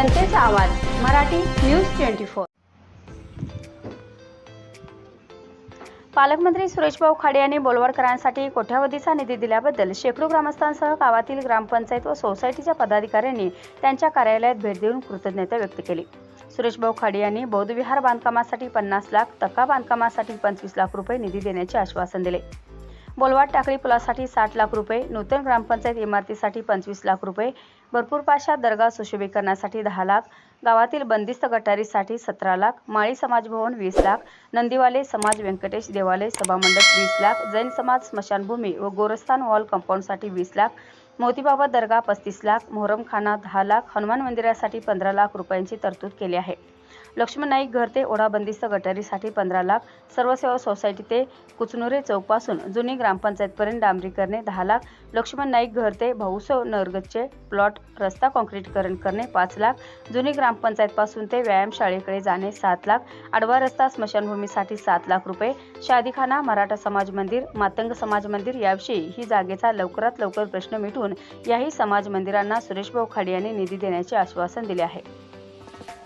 आवाज Marathi news twenty four. पालकमंत्री सुरेशभाऊ खाडे यांनी बोलवडकरांसाठी कोट्यावधीचा निधी दिल्याबद्दल शेकडो ग्रामस्थांसह गावातील ग्रामपंचायत व सोसायटीच्या पदाधिकाऱ्यांनी त्यांच्या कार्यालयात भेट देऊन कृतज्ञता व्यक्त केली. सुरेशभाऊ खाडे यांनी बौद्धविहार बांधकामासाठी पन्नास लाख तका बांधकामासाठी पंचवीस लाख रुपये निधी देण्याचे आश्वासन दिले. बोलवाड टाकळी पुलासाठी साठ लाख रुपये नूतन ग्रामपंचायत इमारतीसाठी पंचवीस लाख रुपये भरपूर पाशा दर्गा सुशोभीकरणासाठी दहा लाख गावातील बंदिस्त गटारीसाठी सतरा लाख माळी समाज भवन वीस लाख नंदीवाले समाज व्यंकटेश देवालय सभामंडप वीस लाख जैन समाज स्मशानभूमी व गोरस्थान वॉल कंपाऊंडसाठी वीस लाख मोतीबाबा दर्गा पस्तीस लाख मोहरमखाना दहा लाख हनुमान मंदिरासाठी पंधरा लाख रुपयांची तरतूद केली आहे. लक्ष्मण नाईक घर ते ओढा बंदिस्त गटारीसाठी पंधरा लाख. सर्वसेवा सोसायटी ते कुचनुरे चौकपासून जुनी ग्रामपंचायतपर्यंत डांबरीकरणे दहा लाख. लक्ष्मण नाईक घर ते भाऊसव नरगतचे प्लॉट रस्ता काँक्रीटकरण करणे पाच लाख. जुनी ग्रामपंचायतपासून ते व्यायामशाळेकडे जाणे सात लाख. आडवा रस्ता स्मशानभूमीसाठी सात लाख रुपये. शादीखाना मराठा समाज मंदिर मातंग समाज मंदिर याविषयी ही जागेचा लवकरात लवकर प्रश्न मिटून याही समाज मंदिरांना सुरेशभाऊ खाडे यांनी निधी देण्याचे आश्वासन दिले आहे.